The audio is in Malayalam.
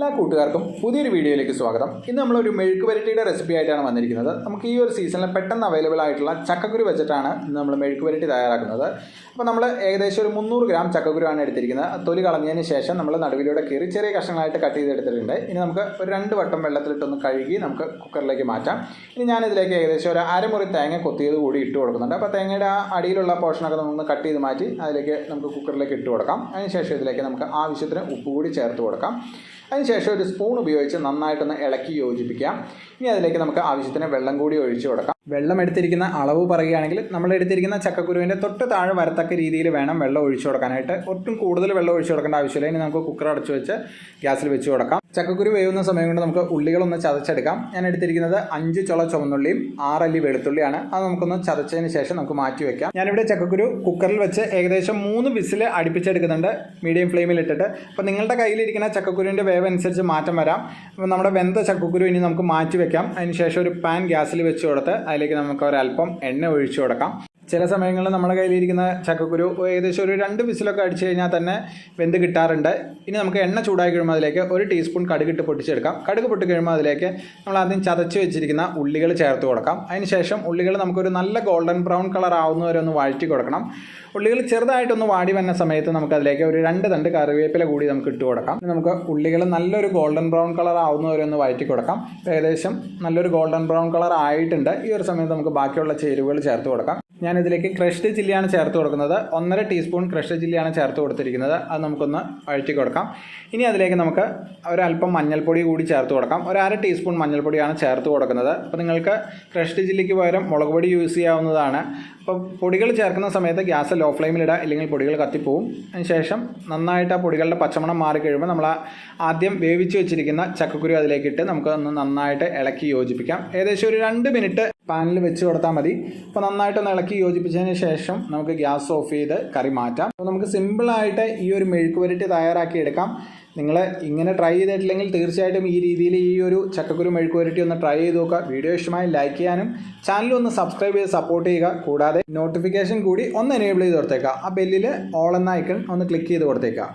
എല്ലാ കൂട്ടുകാർക്കും പുതിയൊരു വീഡിയോയിലേക്ക് സ്വാഗതം. ഇന്ന് നമ്മളൊരു മെഴുക്ക് വരട്ടിയുടെ റെസിപ്പി ആയിട്ടാണ് വന്നിരിക്കുന്നത്. നമുക്ക് ഈ ഒരു സീസണിൽ പെട്ടെന്ന് അവൈലബിൾ ആയിട്ടുള്ള ചക്കക്കുരു വെച്ചിട്ടാണ് ഇന്ന് നമ്മൾ മെഴുക്ക് വരട്ടി തയ്യാറാക്കുന്നത്. അപ്പോൾ നമ്മൾ ഏകദേശം ഒരു മുന്നൂറ് ഗ്രാം ചക്കക്കുരുവാണ് എടുത്തിരിക്കുന്നത്. തൊലി കളഞ്ഞതിന് ശേഷം നമ്മൾ നടുവിലൂടെ കീറി ചെറിയ കഷ്ണങ്ങളായിട്ട് കട്ട് ചെയ്തെടുത്തിട്ടുണ്ട് ഇനി നമുക്ക് ഒരു രണ്ട് വട്ടം വെള്ളത്തിലിട്ടൊന്ന് കഴുകി നമുക്ക് കുക്കറിലേക്ക് മാറ്റാം. ഇനി ഞാനിതിലേക്ക് ഏകദേശം ഒരു അരമുറി തേങ്ങ കൊത്തിയത് കൂടി ഇട്ട് കൊടുക്കുന്നുണ്ട്. അപ്പോൾ തേങ്ങയുടെ ആ അടിയിലുള്ള പോർഷനൊക്കെ നമുക്ക് കട്ട് ചെയ്ത് മാറ്റി അതിലേക്ക് നമുക്ക് കുക്കറിലേക്ക് ഇട്ട് കൊടുക്കാം. അതിനുശേഷം ഇതിലേക്ക് നമുക്ക് ആവശ്യത്തിന് ഉപ്പ് കൂടി ചേർത്ത് കൊടുക്കാം. അതിനുശേഷം ഒരു സ്പൂൺ ഉപയോഗിച്ച് നന്നായിട്ടൊന്ന് ഇളക്കി യോജിപ്പിക്കാം. ഇനി അതിലേക്ക് നമുക്ക് ആവശ്യത്തിന് വെള്ളം കൂടി ഒഴിച്ചു കൊടുക്കാം. വെള്ളം എടുത്തിരിക്കുന്ന അളവ് പറയുകയാണെങ്കിൽ നമ്മൾ എടുത്തിരിക്കുന്ന ചക്കക്കുരുവിന്റെ തൊട്ട് താഴെ വരത്തക്ക രീതിയിൽ വേണം വെള്ളം ഒഴിച്ചു കൊടുക്കാനായിട്ട്. ഒട്ടും കൂടുതൽ വെള്ളം ഒഴിച്ചു കൊടുക്കേണ്ട ആവശ്യമില്ല. ഇനി നമുക്ക് കുക്കർ അടച്ചു വെച്ച് ഗ്യാസിൽ വെച്ച് കൊടുക്കാം. ചക്കക്കുരു വേവുന്ന സമയം കൊണ്ട് നമുക്ക് ഉള്ളികളൊന്ന് ചതച്ചെടുക്കാം. ഞാൻ എടുത്തിരിക്കുന്നത് അഞ്ച് ചുള ചുവന്നുള്ളിയും ആറല്ലി വെളുത്തുള്ളിയാണ്. അത് നമുക്കൊന്ന് ചതച്ചതിന് ശേഷം നമുക്ക് മാറ്റി വെക്കാം. ഞാനിവിടെ ചക്കക്കുരു കുക്കറിൽ വെച്ച് ഏകദേശം മൂന്ന് വിസിൽ അടുപ്പിച്ചെടുക്കുന്നുണ്ട്. മീഡിയം ഫ്ലെയിമിൽ ഇട്ടിട്ട്. അപ്പോൾ നിങ്ങളുടെ കയ്യിലിരിക്കുന്ന ചക്കക്കുരുവിന്റെ വേവ് അനുസരിച്ച് മാറ്റം വരാം. നമ്മുടെ വെന്ത ചക്കക്കുരു ഇനി നമുക്ക് മാറ്റി വെക്കാം. അതിന് ശേഷം ഒരു പാൻ ഗ്യാസിൽ വെച്ച് കൊടുത്ത് അതിലേക്ക് നമുക്ക് ഒരല്പം എണ്ണ ഒഴിച്ചു കൊടുക്കാം. ചില സമയങ്ങളിൽ നമ്മുടെ കയ്യിലിരിക്കുന്ന ചക്കക്കുരു ഏകദേശം ഒരു രണ്ട് വിസിലൊക്കെ അടിച്ചു കഴിഞ്ഞാൽ തന്നെ വെന്ത് കിട്ടാറുണ്ട്. ഇനി നമുക്ക് എണ്ണ ചൂടായി കഴിയുമ്പോൾ അതിലേക്ക് ഒരു ടീസ്പൂൺ കടുകിട്ട് പൊട്ടിച്ചെടുക്കാം. കടുക് പൊട്ടി കഴിയുമ്പോൾ അതിലേക്ക് നമ്മൾ ആദ്യം ചതച്ച് വെച്ചിരിക്കുന്ന ഉള്ളികൾ ചേർത്ത് കൊടുക്കാം. അതിനുശേഷം ഉള്ളികൾ നമുക്കൊരു നല്ല ഗോൾഡൻ ബ്രൗൺ കളർ ആവുന്നവരെ ഒന്ന് വഴറ്റി കൊടുക്കണം. ഉള്ളികൾ ചെറുതായിട്ടൊന്ന് വാടി വന്ന സമയത്ത് നമുക്ക് അതിലേക്ക് ഒരു രണ്ട് തണ്ട് കറിവേപ്പില കൂടി നമുക്ക് ഇട്ട് കൊടുക്കാം. നമുക്ക് ഉള്ളികൾ നല്ലൊരു ഗോൾഡൻ ബ്രൗൺ കളർ ആവുന്നവരെ ഒന്ന് വഴറ്റി കൊടുക്കാം. ഏകദേശം നല്ലൊരു ഗോൾഡൻ ബ്രൗൺ കളർ ആയിട്ടുണ്ട്. ഈ ഒരു സമയത്ത് നമുക്ക് ബാക്കിയുള്ള ചേരുവകൾ ചേർത്ത് കൊടുക്കാം. ഞാനിതിലേക്ക് ക്രഷ്ഡ് ചില്ലിയാണ് ചേർത്ത് കൊടുക്കുന്നത്. ഒന്നര ടീസ്പൂൺ ക്രഷ്ഡ് ചില്ലിയാണ് ചേർത്ത് കൊടുത്തിരിക്കുന്നത്. അത് നമുക്കൊന്ന് അഴുത്തി കൊടുക്കാം. ഇനി അതിലേക്ക് നമുക്ക് ഒരല്പം മഞ്ഞൾപ്പൊടി കൂടി ചേർത്ത് കൊടുക്കാം. ഒരു അര ടീസ്പൂൺ മഞ്ഞൾപ്പൊടിയാണ് ചേർത്ത് കൊടുക്കുന്നത്. അപ്പോൾ നിങ്ങൾക്ക് ക്രഷ്ഡ് ചില്ലിക്ക് പകരം മുളക് പൊടി യൂസ് ചെയ്യാവുന്നതാണ്. അപ്പോൾ പൊടികൾ ചേർക്കുന്ന സമയത്ത് ഗ്യാസ് ലോ ഫ്ലെയിമിലിടുക ഇല്ലെങ്കിൽ പൊടികൾ കത്തിപ്പോവും. അതിനുശേഷം നന്നായിട്ട് ആ പൊടികളുടെ പച്ചമണം മാറി കഴിയുമ്പോൾ നമ്മൾ ആദ്യം വേവിച്ച് വെച്ചിരിക്കുന്ന ചക്കക്കുരു അതിലേക്കിട്ട് നമുക്ക് ഒന്ന് നന്നായിട്ട് ഇളക്കി യോജിപ്പിക്കാം. ഏകദേശം ഒരു രണ്ട് മിനിറ്റ് പാനിൽ വെച്ച് കൊടുത്താൽ മതി. അപ്പോൾ നന്നായിട്ടൊന്ന് ഇളക്കി യോജിപ്പിച്ചതിന് ശേഷം നമുക്ക് ഗ്യാസ് ഓഫ് ചെയ്ത് കറി മാറ്റാം. അപ്പോൾ നമുക്ക് സിമ്പിളായിട്ട് ഈ ഒരു മെഴുക്ക് പുരട്ടി തയ്യാറാക്കി എടുക്കാം. നിങ്ങൾ ഇങ്ങനെ ട്രൈ ചെയ്തിട്ടില്ലെങ്കിൽ തീർച്ചയായിട്ടും ഈ രീതിയിൽ ഈ ഒരു ചക്കക്കുരു മെഴുക്ക് പുരട്ടി ഒന്ന് ട്രൈ ചെയ്ത് നോക്കുക. വീഡിയോ ഇഷ്ടമായി ലൈക്ക് ചെയ്യാനും ചാനൽ ഒന്ന് സബ്സ്ക്രൈബ് ചെയ്ത് സപ്പോർട്ട് ചെയ്യുക. കൂടാതെ നോട്ടിഫിക്കേഷൻ കൂടി ഒന്ന് എനേബിൾ ചെയ്ത് കൊടുത്തേക്കുക. ആ ബെല്ലിൽ ഓൾ എന്ന ഐക്കൺ ഒന്ന് ക്ലിക്ക് ചെയ്ത് കൊടുത്തേക്കുക.